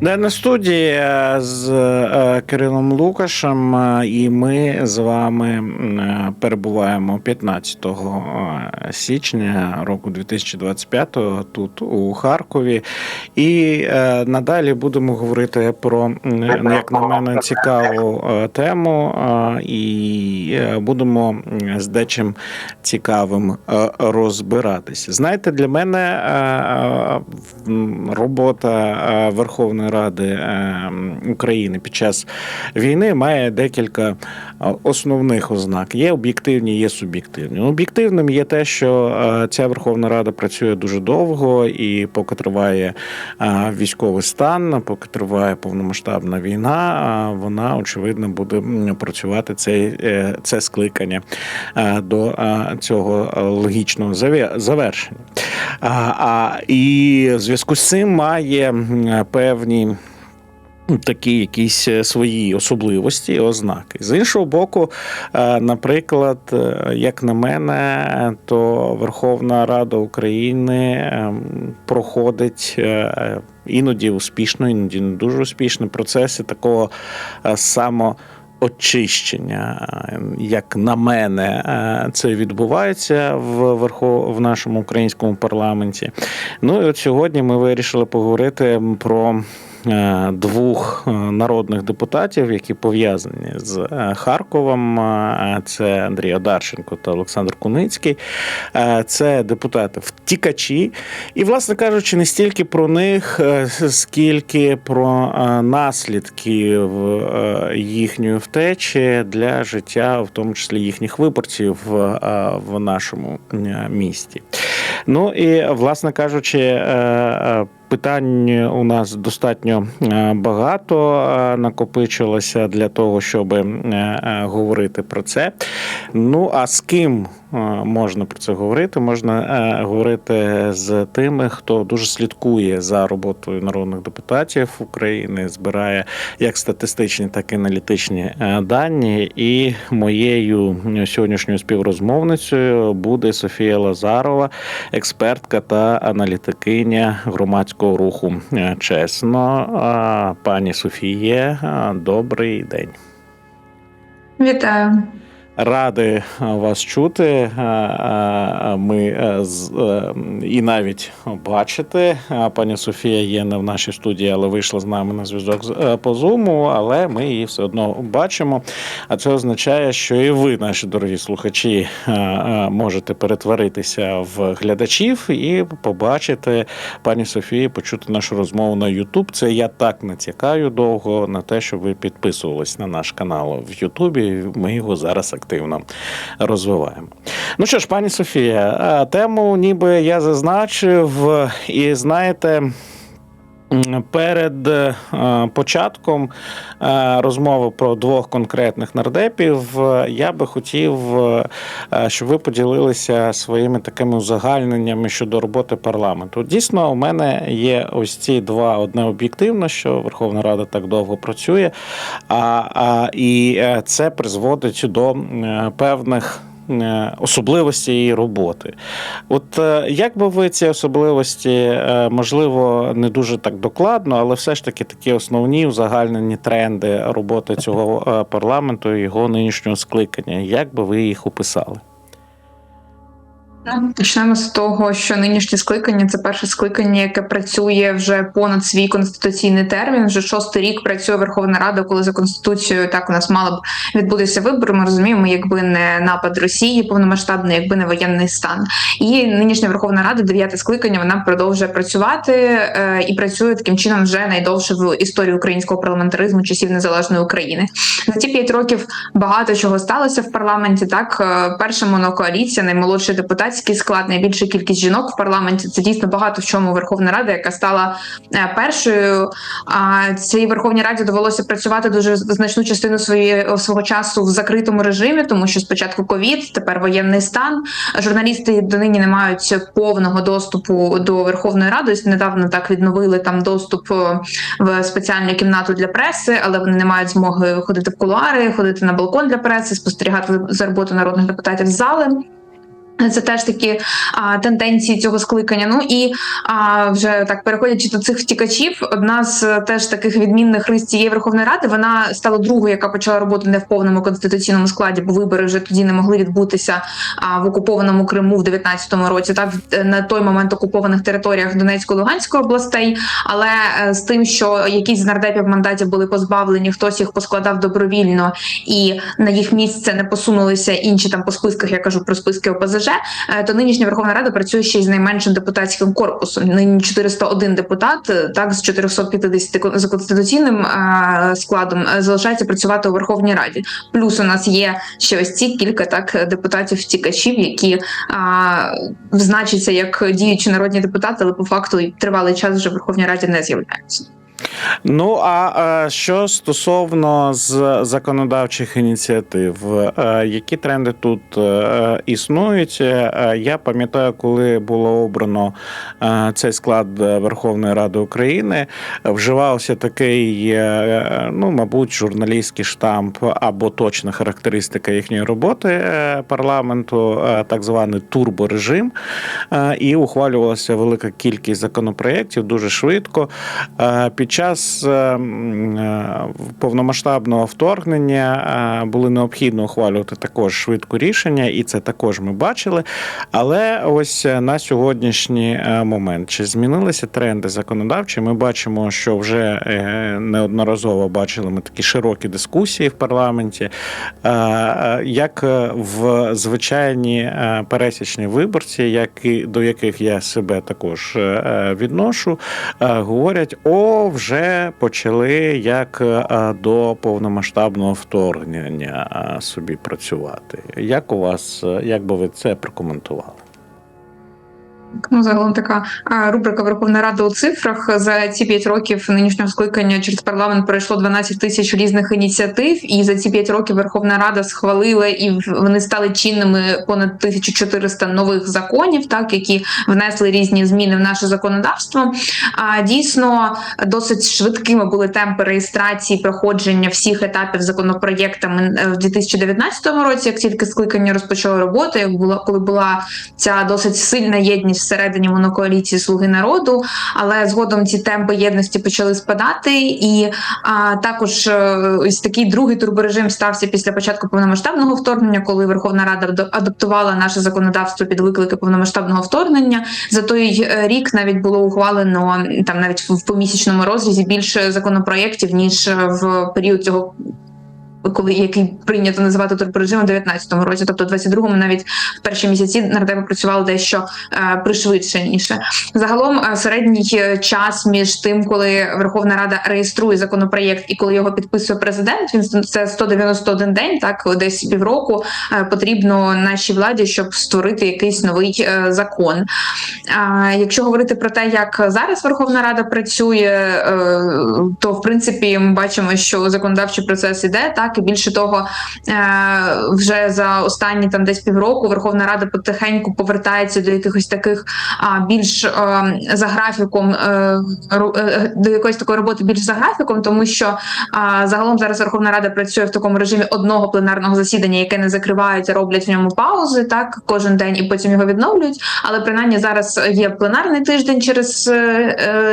Не на студії е, з е, Кирилом Лукашем, е, і ми з вами перебуваємо 15 е, січня року 2025 тут у Харкові. І надалі будемо говорити про, як на мене, цікаву тему, і будемо з дечим цікавим розбиратися. Знаєте, для мене робота е, Верховної Ради е, України під час війни має декілька е, основних ознак. Є об'єктивні, є суб'єктивні. Об'єктивним є те, що е, ця Верховна Рада працює дуже довго, і поки триває е, військовий стан, поки триває повномасштабна війна, вона очевидно буде працювати це, е, це скликання до цього логічного завершення. А, і в зв'язку з цим має м, ну, Такі якісь е, свої особливості і ознаки. З іншого боку, е, наприклад, е, як на мене, то Верховна Рада України ем, проходить іноді успішно, іноді не дуже успішно процеси такого само. Очищення, як на мене, це відбувається в верхов... в нашому українському парламенті. Ну і от сьогодні ми вирішили поговорити про двох е, народних депутатів, які пов'язані з е, Харковом. Е, Це Андрій Одарченко та Олександр Куницький. Е, Це депутати втікачі. І, власне кажучи, не стільки про них, е, скільки про е, наслідки е, їхньої втечі для життя, в тому числі їхніх виборців е, в нашому е, місті. Ну і власне кажучи, е, е, питань у нас достатньо е, багато е, накопичилося для того, щоб е, говорити про це. Ну а з ким можна про це говорити? Можна е, говорити з тими, хто дуже слідкує за роботою народних депутатів України, збирає як статистичні, так і аналітичні е, дані. І моєю сьогоднішньою співрозмовницею буде Софія Лазарова, експертка та аналітикиня громадського руху е, чесно. Пані Софіє, добрий день. Вітаю. Ради вас чути. Ми е, е, і навіть бачити. Пані Софія є не в нашій студії, але вийшла з нами на зв'язок е, по зуму, але ми її все одно бачимо. А це означає, що і ви, наші дорогі слухачі, можете перетворитися в глядачів і побачити пані Софії, почути нашу розмову на YouTube. Це я так натякаю довго на те, щоб ви підписувались на наш канал в Ютубі. Ми його зараз активно розвиваємо. Ну що ж, пані Софія, тему ніби я зазначив, і знаєте. Перед е, початком е, розмови про двох конкретних нардепів е, я би хотів, щоб ви поділилися своїми такими узагальненнями щодо роботи парламенту. Дійсно, у мене є ось ці два: одне об'єктивно, що Верховна Рада так довго працює, а, а і це призводить до певних. Е, Особливості її роботи. От е, як би ви ці особливості, е, можливо, не дуже так докладно, але все ж таки такі основні узагальнені тренди роботи цього парламенту і його нинішнього скликання, як би ви їх описали? Почнемо з того, що нинішнє скликання це перше скликання, яке працює вже понад свій конституційний термін. Вже шостий рік працює Верховна Рада, коли за конституцією так у нас мало б відбутися вибори. Ми розуміємо, якби не напад Росії повномасштабний, якби не воєнний стан. І нинішня Верховна Рада, дев'яте скликання, вона продовжує працювати е, і працює таким чином вже найдовше в історії українського парламентаризму часів незалежної України. За ці п'ять років багато чого сталося в парламенті. Так, Е, перша монокоаліція, наймолодший депутатський склад, найбільша кількість жінок в парламенті. Це дійсно багато в чому Верховна Рада, яка стала е, першою. А цій Верховній Раді довелося працювати дуже значну частину своєї свого часу в закритому режимі, тому що спочатку ковід, тепер воєнний стан. Журналісти донині не мають повного доступу до Верховної Ради. Недавно так відновили там доступ е, в спеціальну кімнату для преси, але вони не мають змоги ходити в кулуари, ходити на балкон для преси, спостерігати за роботою народних депутатів з зали. Це теж такі а, тенденції цього скликання. Ну і а, вже так переходячи до цих втікачів, одна з е, теж таких відмінних рис цієї Верховної Ради вона стала другою, яка почала роботу не в повному конституційному складі, бо вибори вже тоді не могли відбутися а, в окупованому Криму в 19-му році, так в- на той момент окупованих територіях Донецької Луганської областей. Але е, з тим, що якісь з нардепів мандатів були позбавлені, хтось їх поскладав добровільно, і на їх місце не посунулися інші там по списках. Я кажу про списки ОПЗЖ. Е, То нинішня Верховна Рада працює ще й з найменшим депутатським корпусом. Нині 401 депутат, е, так з 450 кон- за конституційним е, складом залишається працювати у Верховній Раді. Плюс у нас є ще ось ці кілька так депутатів втікачів, які а, значаться як діючі народні депутати, але по факту тривалий час вже в Верховній Раді не з'являються. Ну а е, що стосовно з законодавчих ініціатив, е, які тренди тут е, існують? Я пам'ятаю, коли було обрано цей склад Верховної Ради України, вживався такий, ну мабуть, журналістський штамп або точна характеристика їхньої роботи парламенту, так званий турборежим, і ухвалювалася велика кількість законопроєктів дуже швидко. Е, Під час е, е, повномасштабного вторгнення е, були необхідно ухвалювати також швидко рішення, і це також ми бачили. Але ось на сьогоднішній момент чи змінилися тренди законодавчі? Ми бачимо, що вже неодноразово бачили ми такі широкі дискусії в парламенті. Як в звичайні пересічні виборці, які, до яких я себе також відношу, говорять: о, вже почали як е, до повномасштабного вторгнення е, собі працювати. Як у вас, е, як би ви це прокоментували? Ну, загалом така рубрика Верховна Рада у цифрах за ці п'ять років нинішнього скликання через парламент пройшло 12 тисяч різних ініціатив, і за ці п'ять років Верховна Рада схвалила і вони стали чинними понад 1400 нових законів, так які внесли різні зміни в наше законодавство. А дійсно досить швидкими були темпи реєстрації проходження всіх етапів законопроєктами е, в 2019 році, як тільки скликання розпочало роботу, як була коли була ця досить сильна єдність всередині монокоаліції Слуги народу, але згодом ці темпи єдності почали спадати, і а, також е, ось такий другий турборежим стався після початку повномасштабного вторгнення, коли Верховна Рада адаптувала наше законодавство під виклики повномасштабного вторгнення. За той е, рік навіть було ухвалено там навіть в помісячному розрізі більше законопроєктів ніж е, в період цього. Коли який прийнято називати турборежимом в 19-му році, тобто в 22-му навіть в перші місяці нардепи працювали дещо е, пришвидшеніше. Загалом е, середній е, час між тим, коли Верховна Рада реєструє законопроєкт і коли його підписує президент, він це 191 день, так десь півроку е, потрібно нашій владі, щоб створити якийсь новий е, закон. А якщо говорити про те, як зараз Верховна Рада працює, е, то в принципі ми бачимо, що законодавчий процес іде так, і більше того, е, вже за останні там десь півроку Верховна Рада потихеньку повертається до якихось таких більш е, за графіком е, до якоїсь такої роботи більш за графіком, тому що загалом зараз Верховна Рада працює в такому режимі одного пленарного засідання, яке не закривають, а роблять в ньому паузи так кожен день і потім його відновлюють. Але принаймні зараз є пленарний тиждень через,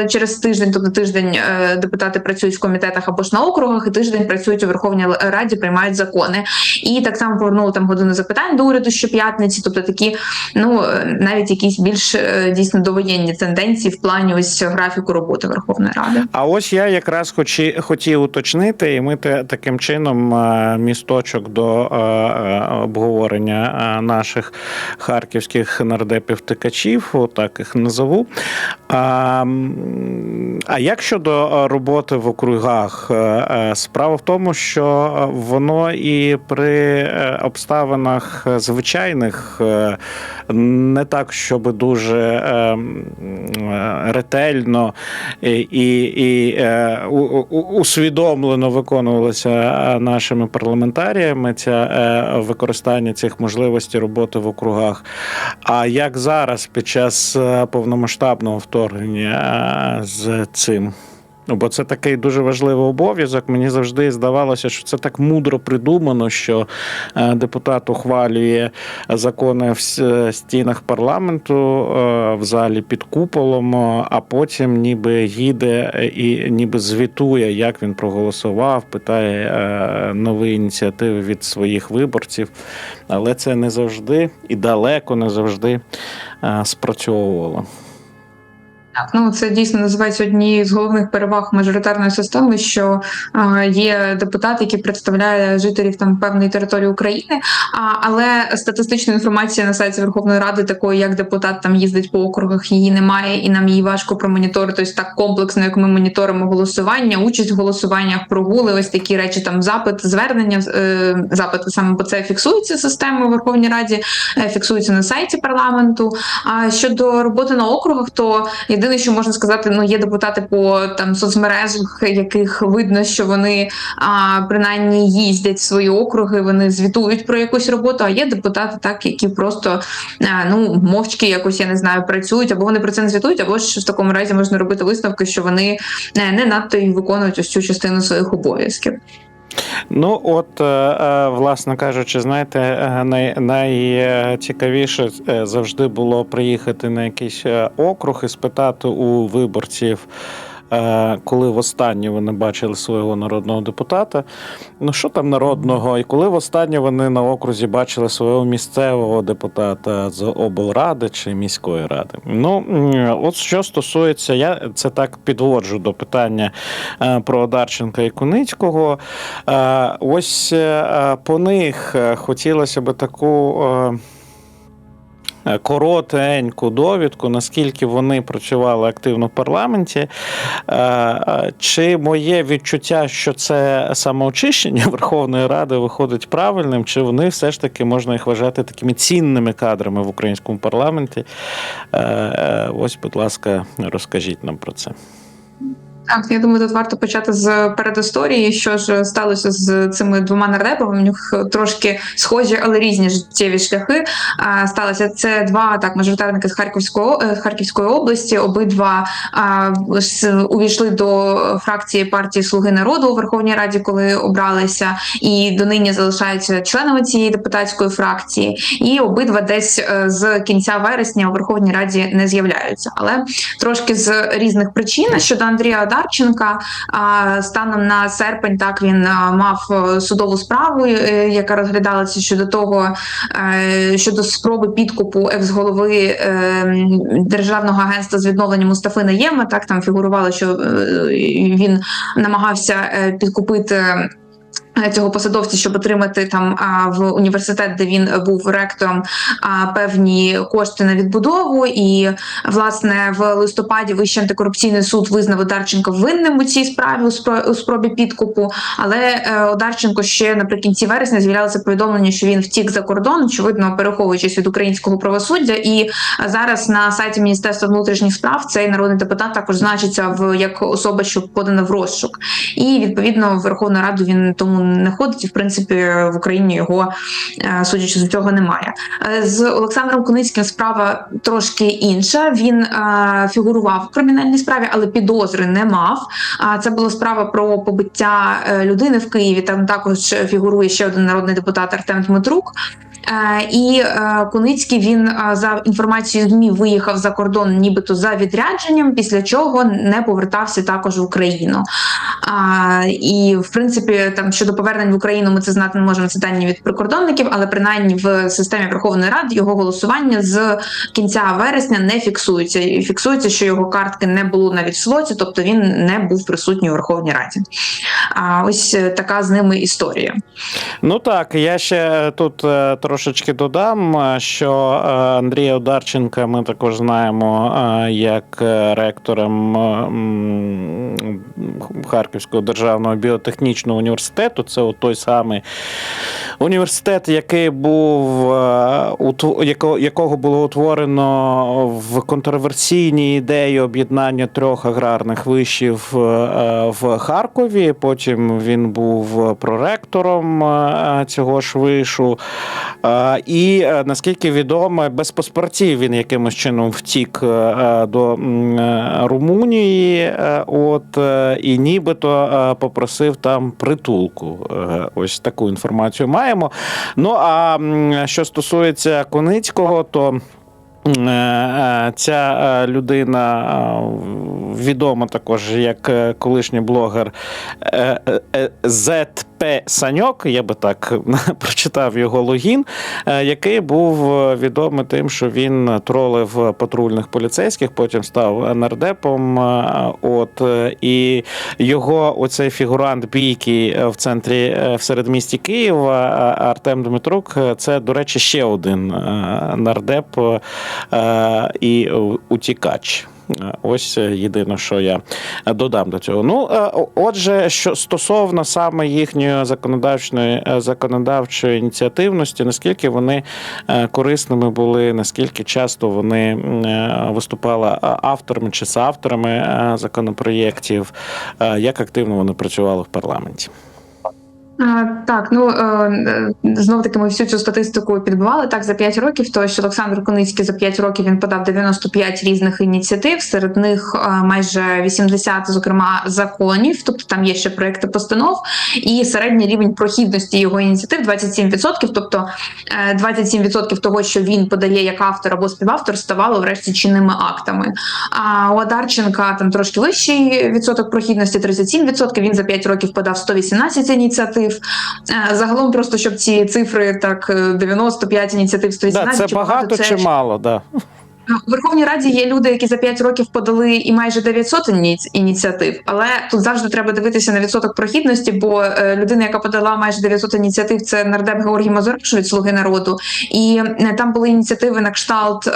через тиждень, тобто тиждень депутати працюють в комітетах або ж на округах, і тиждень працюють у Верховній Раді, приймають закони. І так само повернули там годину запитань до уряду щоп'ятниці, тобто такі, ну е, навіть якісь більш е, дійсно довоєнні тенденції в плані ось графіку роботи Верховної Ради. А ось я якраз хочі, хотів уточнити, і ми таким чином е, місточок до обговорення наших харківських нардепів-тикачів, отак їх назову. А, а як щодо роботи в округах? Справа в тому, що воно і при е, обставинах звичайних е, не так, щоб дуже е, ретельно і, і, усвідомлено виконувалося нашими парламентаріями ця використання цих можливостей роботи в округах. А як зараз під час повномасштабного вторгнення з цим? Ну, Бо це такий дуже важливий обов'язок. Мені завжди здавалося, що це так мудро придумано, що е, депутат ухвалює закони в стінах парламенту е, в залі під куполом, е, а потім ніби їде е, і ніби звітує, як він проголосував, питає е, нові ініціативи від своїх виборців. Але це не завжди і далеко не завжди е, спрацьовувало. Так, ну це дійсно називається однією з головних переваг мажоритарної системи, що є депутат, який представляє жителів там певної території України. Але статистичної інформації на сайті Верховної Ради, такої як депутат там їздить по округах, її немає, і нам її важко промоніторити. Ось так комплексно, як ми моніторимо голосування, участь в голосуваннях, прогули, ось такі речі, там запит, звернення, е, запити саме бо це фіксується системою в Верховній Раді, е, фіксується на сайті парламенту. А щодо роботи на округах, то єдине, що можна сказати, ну є депутати по там соцмережах, яких видно, що вони а, принаймні їздять в свої округи, вони звітують про якусь роботу. А є депутати, так які просто а, ну мовчки якось я не знаю, працюють, або вони про це не звітують, або ж в такому разі можна робити висновки, що вони е, не надто і виконують ось цю частину своїх обов'язків. Ну, от, е, е, власне кажучи, знаєте, е, най, найцікавіше завжди було приїхати на якийсь округ і спитати у виборців. Е, Коли востаннє вони бачили свого народного депутата, ну що там народного, і коли востаннє вони на окрузі бачили свого місцевого депутата з облради чи міської ради. Ну от що стосується, я це так підводжу до питання е, про Одарченка і Куницького. Е, Ось по них хотілося б таку. Е, Коротеньку довідку, наскільки вони працювали активно в парламенті. Е, е, Чи моє відчуття, що це самоочищення Верховної Ради виходить правильним, чи вони все ж таки можна їх вважати такими цінними кадрами в українському парламенті? Ось, будь ласка, розкажіть нам про це. Так, я думаю, тут варто почати з передісторії, що ж сталося з цими двома нардепами. У них трошки схожі, але різні життєві шляхи. А, Сталося це два так мажоритарники з Харківського е, Харківської області. Обидва а, увійшли до фракції партії Слуги народу у Верховній Раді, коли обралися, і донині залишаються членами цієї депутатської фракції. І обидва десь е, з кінця вересня у Верховній Раді не з'являються. Але трошки з різних причин щодо Андрія Одарченка. Станом на серпень так він мав е, судову справу, е, яка розглядалася щодо того, е, щодо спроби підкупу екс-голови Державного агентства з відновлення Мустафи Наєма. Так там фігурувало, що він намагався підкупити. Е, Цього посадовця, щоб отримати там в університет, де він був ректором, певні кошти на відбудову, і власне в листопаді Вищий антикорупційний суд визнав Одарченка винним у цій справі у спро- у спробі підкупу. Але е, Одарченко ще наприкінці вересня з'являлося повідомлення, що він втік за кордон, очевидно, переховуючись від українського правосуддя. І зараз на сайті Міністерства внутрішніх справ цей народний депутат також значиться в як особа, що подана в розшук. І відповідно в Верховну Раду він тому не ходить. В принципі в Україні його, е, судячи з цього, немає. Е, З Олександром Куницьким справа трошки інша. Він е, фігурував в кримінальній справі, але підозри не мав. А це була справа про побиття людини в Києві. Там також фігурує ще один народний депутат Артем Дмитрук. Е, І е, Куницький він е, за інформацією ЗМІ виїхав за кордон, нібито за відрядженням, після чого не повертався також в Україну. І в принципі, там щодо повернень в Україну, ми це знати не можемо. Це дані від прикордонників, але принаймні в системі Верховної Ради його голосування з кінця вересня не фіксується. І фіксується, що його картки не було навіть в слоті, тобто він не був присутній у Верховній Раді. А ось така з ними історія. Ну так, я ще тут е, трошечки додам, е, що е, Андрія Одарченка ми також знаємо е, як ректором Харківського державного біотехнічного університету. Це той самий університет, який був якого було утворено в контроверсійній ідеї об'єднання трьох аграрних вишів в Харкові. Потім він був проректором цього ж вишу. І е, наскільки відомо, без паспортів він якимось чином втік е, е, до Румунії, от і нібито попросив там притулку. Ось таку інформацію маємо. Ну а що стосується Коницького, то. Ця людина відома також як колишній блогер е, е, Саньок, я би так прочитав його логін, е, який був е, відомий тим, що він тролив патрульних поліцейських, потім став нардепом. е, От і його оцей фігурант бійки в центрі в середмісті Києва Артем Дмитрук. Це, до речі, ще один нардеп і утікач. Ось єдине, що я додам до цього. Ну, е, отже, що стосовно саме їхньої законодавчої е, законодавчої ініціативності, наскільки вони е, корисними були, наскільки часто вони виступали авторами чи соавторами законопроєктів, як активно вони працювали в парламенті. А, Так, ну знов таки ми всю цю статистику підбивали. Так, за 5 років, то що Олександр Коницький за 5 років він подав 95 різних ініціатив. Серед них майже 80, зокрема, законів, тобто там є ще проекти постанов, і середній рівень прохідності його ініціатив 27%, тобто е, 27% того, що він подає як автор або співавтор, ставало врешті чинними актами. А у Адарченка там трошки вищий відсоток прохідності 37%, Він за 5 років подав 118 ініціатив. Е, Загалом, просто щоб ці цифри так е, 95 ініціатив, Да, 118 це багато чи мало? Да. У Верховній Раді є люди, які за 5 років подали і майже 900 ініці- ініціатив, але тут завжди треба дивитися на відсоток прохідності, бо е, людина, яка подала майже 900 ініціатив, це нардеп Георгій Мазураш від Слуги народу. І е, там були ініціативи на кшталт е,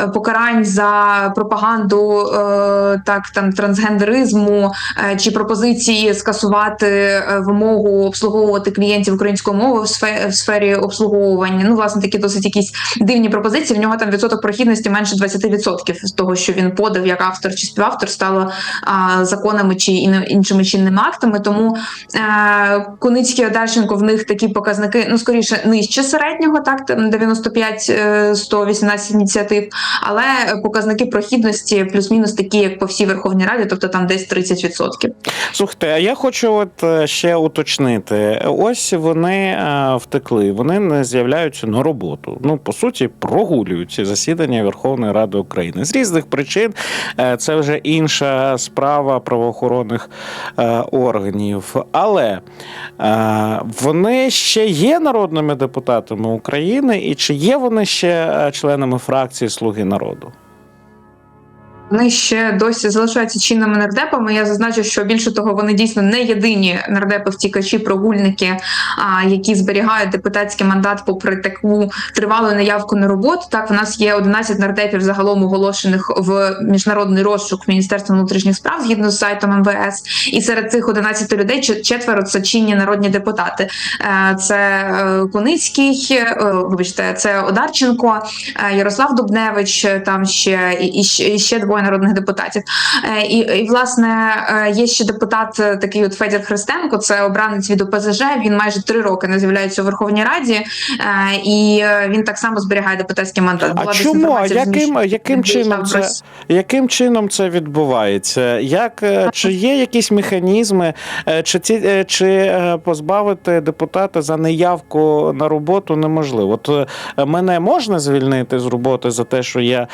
е, покарань за пропаганду е, так там трансгендеризму е, чи пропозиції скасувати вимогу обслуговувати клієнтів українською мовою в сфері, в сфері обслуговування. Ну, власне, такі досить якісь дивні пропозиції. В нього там відсоток прохідності менше 20% з того, що він подав як автор чи співавтор, стало а, законами чи ін- іншими чинними актами. Тому е, Куницький Одарченко в них такі показники, ну скоріше нижче середнього, так там 95 е, 118 ініціатив, але показники прохідності плюс-мінус такі, як по всій Верховній Раді, тобто там десь 30%. Слухайте, а я хочу от е, ще уточнити: ось вони втекли, вони не з'являються на роботу. Ну, по суті, прогулюють ці засідання Верховної Ради України з різних причин. Е, Це вже інша справа правоохоронних е, органів. Але е, вони ще є народними депутатами України, і чи є вони ще членами фракції Слуги народу? Вони ще досі залишаються чинними нардепами. Я зазначу, що більше того, вони дійсно не єдині нардепи втікачі, прогульники, які зберігають депутатський мандат попри таку тривалу наявку на роботу. Так, в нас є 11 нардепів загалом оголошених в міжнародний розшук Міністерства внутрішніх справ згідно з сайтом МВС. І серед цих 11 людей четверо це чинні народні депутати. Е, Це е, Куницький, е, вибачте, це Одарченко, Ярослав Дубневич, там ще і, ще- ще двоє народних депутатів. Е, І, і власне е, є ще депутат, е, такий от Федір Христенко, це обранець від ОПЗЖ. Він майже три роки не з'являється у Верховній Раді, і він так само зберігає депутатський мандат. Була десь чому? А яким, яким чином це яким чином це відбувається? Як чи є якісь механізми, чи ці чи позбавити депутата за неявку на роботу неможливо? От мене можна звільнити з роботи за те, що я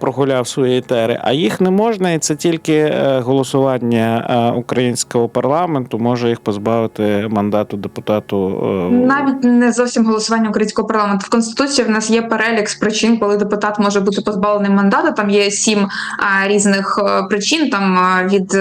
прогуляв свої етери, а їх не можна, і це тільки е, голосування е, українського парламенту може їх позбавити мандату депутату. е, Навіть не зовсім голосування українського парламенту. В конституції в нас є перелік з причин, коли депутат може бути позбавлений мандату. Там є сім різних причин. Там від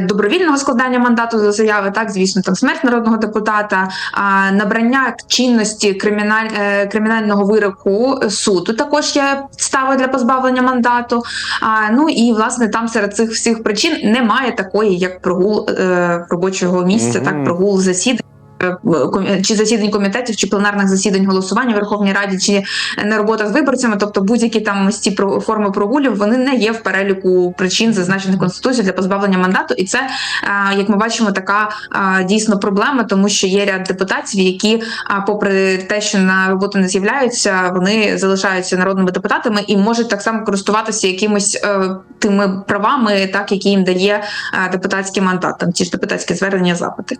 Добровільного складання мандату за заяви, так звісно, там смерть народного депутата, а набрання чинності криміналь, е, кримінального вироку суду також є підставою для позбавлення мандату. А, ну і власне там серед цих всіх причин немає такої, як прогул е, робочого місця, угу. так прогул засідань. Е, ком- чи засідань комітетів, чи пленарних засідань голосування в Верховній Раді, чи не робота з виборцями, тобто будь-які там ці форми прогулів, вони не є в переліку причин, зазначених Конституцією для позбавлення мандату. І це, е, як ми бачимо, така е, дійсно проблема, тому що є ряд депутатів, які, попри те, що на роботу не з'являються, вони залишаються народними депутатами і можуть так само користуватися якимось е, тими правами, так які їм дає е, депутатський мандат, там ті ж депутатські звернення, запити.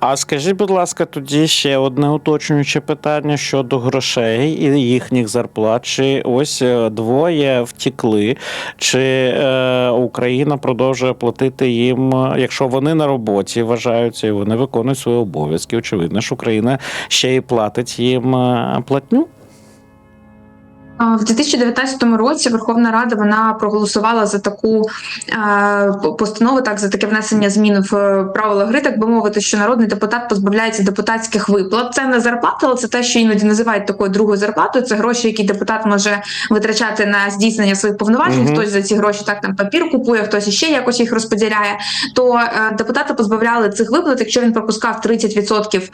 А скажіть, будь ласка, тоді ще одне уточнююче питання щодо грошей і їхніх зарплат. Чи ось е, двоє втікли, чи е, Україна продовжує платити їм, е, якщо вони на роботі вважаються і вони виконують свої обов'язки? Очевидно, що Україна ще й платить їм платню. В 2019 році Верховна Рада вона проголосувала за таку е, постанову, так за таке внесення змін в е, правила гри, так би мовити, що народний депутат позбавляється депутатських виплат. Це не зарплата, але це те, що іноді називають такою другою зарплатою. Це гроші, які депутат може витрачати на здійснення своїх повноважень. Мгм. Хтось за ці гроші так там папір купує, хтось іще якось їх розподіляє. То е, депутата позбавляли цих виплат, якщо він пропускав 30% е,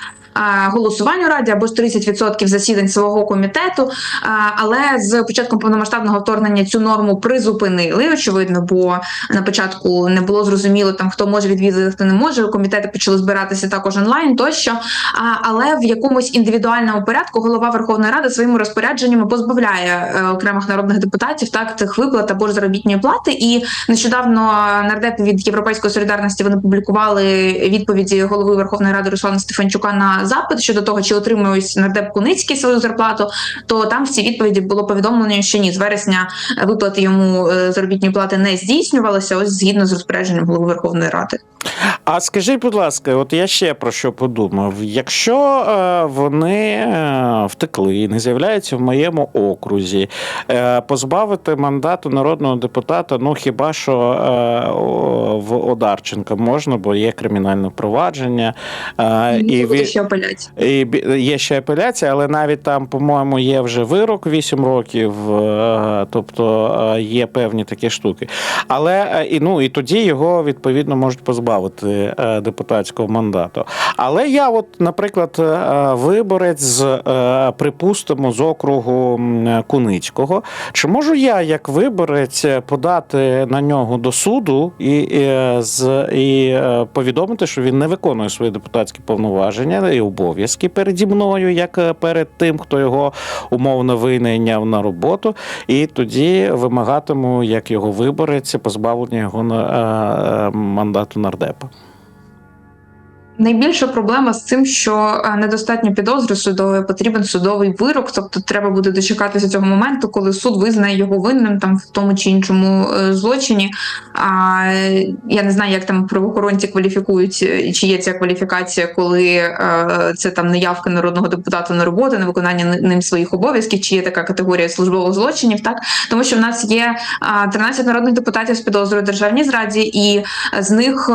голосувань у раді або ж 30% засідань свого комітету. А, З початком повномасштабного вторгнення цю норму призупинили. Очевидно, бо на початку не було зрозуміло там, хто може відвідати, хто не може. Комітети почали збиратися також онлайн тощо. Але в якомусь індивідуальному порядку голова Верховної Ради своїми розпорядженнями позбавляє е, окремих народних депутатів так цих виплат або ж заробітної плати. І нещодавно нардепи від Європейської солідарності вони публікували відповіді голови Верховної Ради Руслана Стефанчука на запит щодо того, чи отримує ось нардеп Куницький свою зарплату. То там в цій відповіді було повідомлено, що ні, з вересня виплати йому е, заробітної плати не здійснювалися. Ось згідно з розпорядженням голови Верховної Ради. А скажіть, будь ласка, от я ще про що подумав: якщо е, вони е, втекли не з'являються в моєму окрузі, е, позбавити мандату народного депутата, ну хіба що е, в Одарченка можна, бо є кримінальне провадження, е, і І ще апеляція. і є ще апеляція, але навіть там, по-моєму, є вже вирок 8 років, е, тобто е, є певні такі штуки. Але е, і ну і тоді його відповідно можуть позбавити е, депутатського мандату. Але я, от, наприклад, е, виборець з е, припустимо з округу Куницького. Чи можу я, як виборець, подати на нього до суду і, і, з, і повідомити, що він не виконує свої депутатські повноваження і обов'язки переді мною, як перед тим, хто його умовно винайняв на роботу, і тоді вимагатиму, як його виборець, позбавлення його на мандату нардепа. Найбільша проблема з цим, що е, недостатньо підозри судової, потрібен судовий вирок. Тобто, треба буде дочекатися цього моменту, коли суд визнає його винним там в тому чи іншому е, злочині. А я не знаю, як там правоохоронці кваліфікують, е, чи є ця кваліфікація, коли це там неявка народного депутата на роботу, на виконання ним своїх обов'язків, чи є така категорія службових злочинів, так тому що в нас є а, 13 народних депутатів з підозрою державній зраді, і з них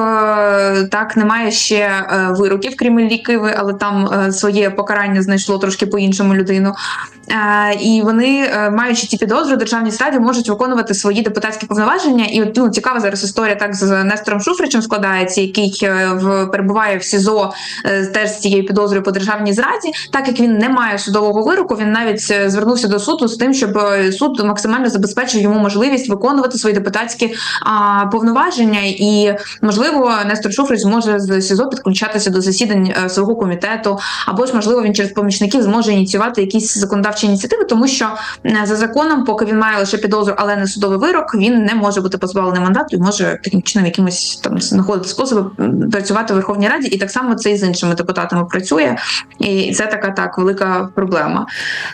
так немає ще вироків, крім лікиви, але там е, своє покарання знайшло трошки по-іншому людину. Е, І вони, е, маючи ці підозри, в державній зраді можуть виконувати свої депутатські повноваження. І от ну, цікава зараз історія так з Нестором Шуфричем складається, який е, перебуває в СІЗО е, теж з цією підозрою по державній зраді. Так як він не має судового вироку, він навіть е, звернувся до суду з тим, щоб е, суд максимально забезпечив йому можливість виконувати свої депутатські повноваження. І можливо, Нестор Шуфрич зможе з СІЗО підключатися до засідань е, свого комітету, або ж можливо він через помічників зможе ініціювати якісь законодавчі ініціативи, тому що за законом, поки він має лише підозру, але не судовий вирок, він не може бути позбавлений мандату і може таким чином якимось там знаходити способи працювати в Верховній Раді. І так само це і з іншими депутатами працює. І це така так велика проблема.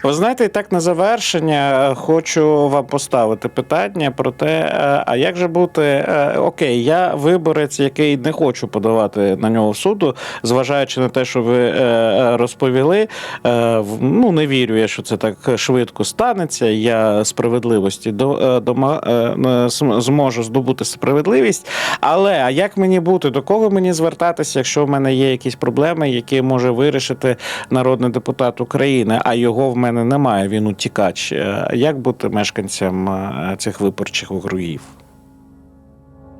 Ви знаєте, і так на завершення е, хочу вам поставити питання про те, е, а як же бути окей, я виборець, який не хочу подавати на нього в суду, зважаючи на те, що ви е, розповіли. е, Ну не вірю я, що це так швидко станеться. Я справедливості до, е, зм- зможу здобути справедливість. Але а як мені бути? До кого мені звертатися, якщо в мене є якісь проблеми, які може вирішити народний депутат України, а його в мене немає, він утікач. Як бути мешканцям е, цих виборчих округів?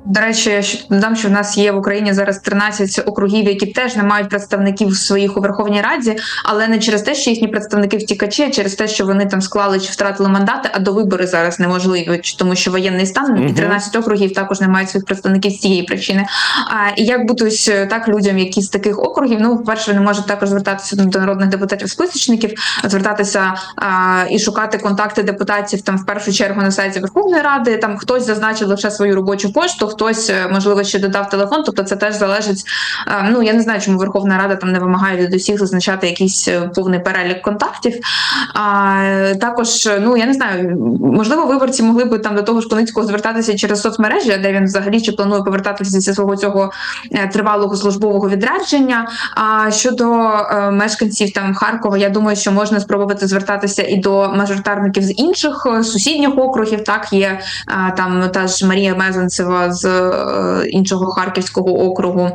До речі, я ще додам, що в нас є в Україні зараз 13 округів, які теж не мають представників своїх у Верховній Раді, але не через те, що їхні представники втікачі, а через те, що вони там склали чи втратили мандати, а до вибори зараз неможливі, тому що воєнний стан і 13 округів також не мають своїх представників з цієї причини. А і як бути е, так людям, які з таких округів, ну по-перше, вони можуть також звертатися до народних депутатів списочників, звертатися а, і шукати контакти депутатів там в першу чергу на сайті Верховної Ради. Там хтось зазначив лише свою робочу пошту, хтось е, можливо ще додав телефон. Тобто це теж залежить. е, Ну я не знаю, чому Верховна Рада там не вимагає від усіх зазначати якийсь е, повний перелік контактів. А також, ну я не знаю, можливо, виборці могли би там до того ж Коницького звертатися через соцмережі, де він взагалі чи планує повертатися зі свого цього тривалого службового відрядження. А щодо мешканців там Харкова, я думаю, що можна спробувати звертатися і до мажоритарників з інших сусідніх округів. Так є там та ж Марія Мезенцева з е, іншого харківського округу,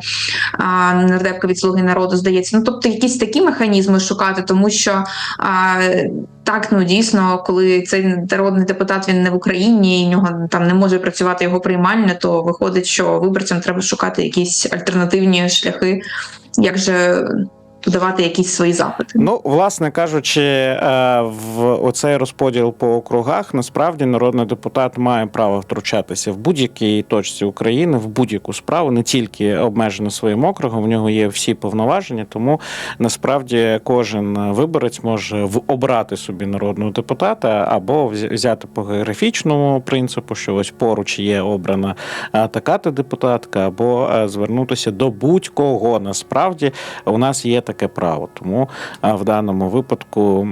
нардепка від слуги народу здається. Ну тобто, якісь такі механізми шукати, тому що. Так, ну дійсно, коли цей народний депутат він не в Україні, і в нього там не може працювати його приймальне, то виходить, що виборцям треба шукати якісь альтернативні шляхи, як же подавати якісь свої запити. Ну, власне кажучи, е, в оцей розподіл по округах насправді народний депутат має право втручатися в будь-якій точці України, в будь-яку справу, не тільки обмежено своїм округом. В нього є всі повноваження, тому насправді кожен виборець може обрати собі народного депутата або взяти по географічному принципу, що ось поруч є обрана е, така-то депутатка, або е, звернутися до будь-кого. Насправді у нас є таке право. Тому в даному випадку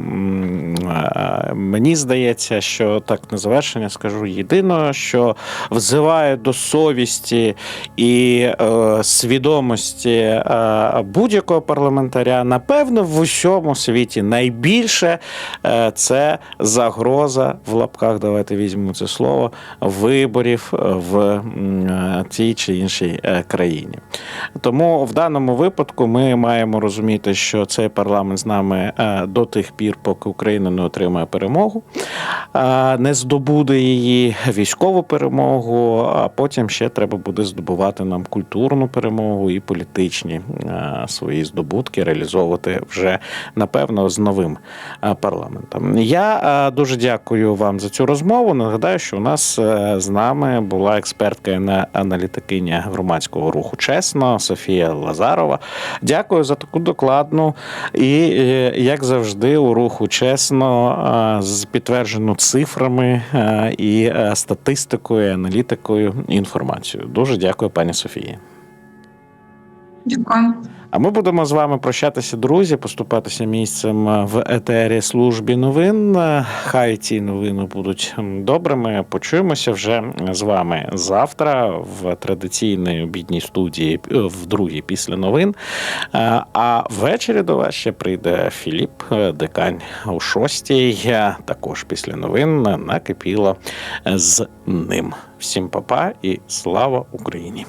мені здається, що так на завершення скажу єдине, що взиває до совісті і е, свідомості е, будь-якого парламентаря, напевно, в усьому світі найбільше е, це загроза в лапках. Давайте візьмемо це слово виборів в тій чи іншій країні. Тому в даному випадку ми маємо розуміти, що цей парламент з нами е, до тих пір, поки Україна не отримає перемогу, е, не здобуде її військову перемогу, а потім ще треба буде здобувати нам культурну перемогу і політичні е, свої здобутки реалізовувати вже напевно з новим парламентом. Я дуже дякую вам за цю розмову. Нагадаю, що у нас з нами була експертка і аналітикиня громадського руху чесно Софія Лазарова. Дякую за таку докладну і, е, як завжди, у руху чесно, з підтверджену цифрами і е, статистикою, і аналітикою інформацією. Дуже дякую, пані Софії. Дякую. А ми будемо з вами прощатися, друзі, поступатися місцем е, в етері службі новин. Е, Хай ці новини будуть добрими. Почуємося вже з вами завтра в традиційній обідній студії е, в другій після новин. А ввечері до вас ще прийде Філіп Декань у шостій. Також після новин накипіло з ним. Всім папа і слава Україні!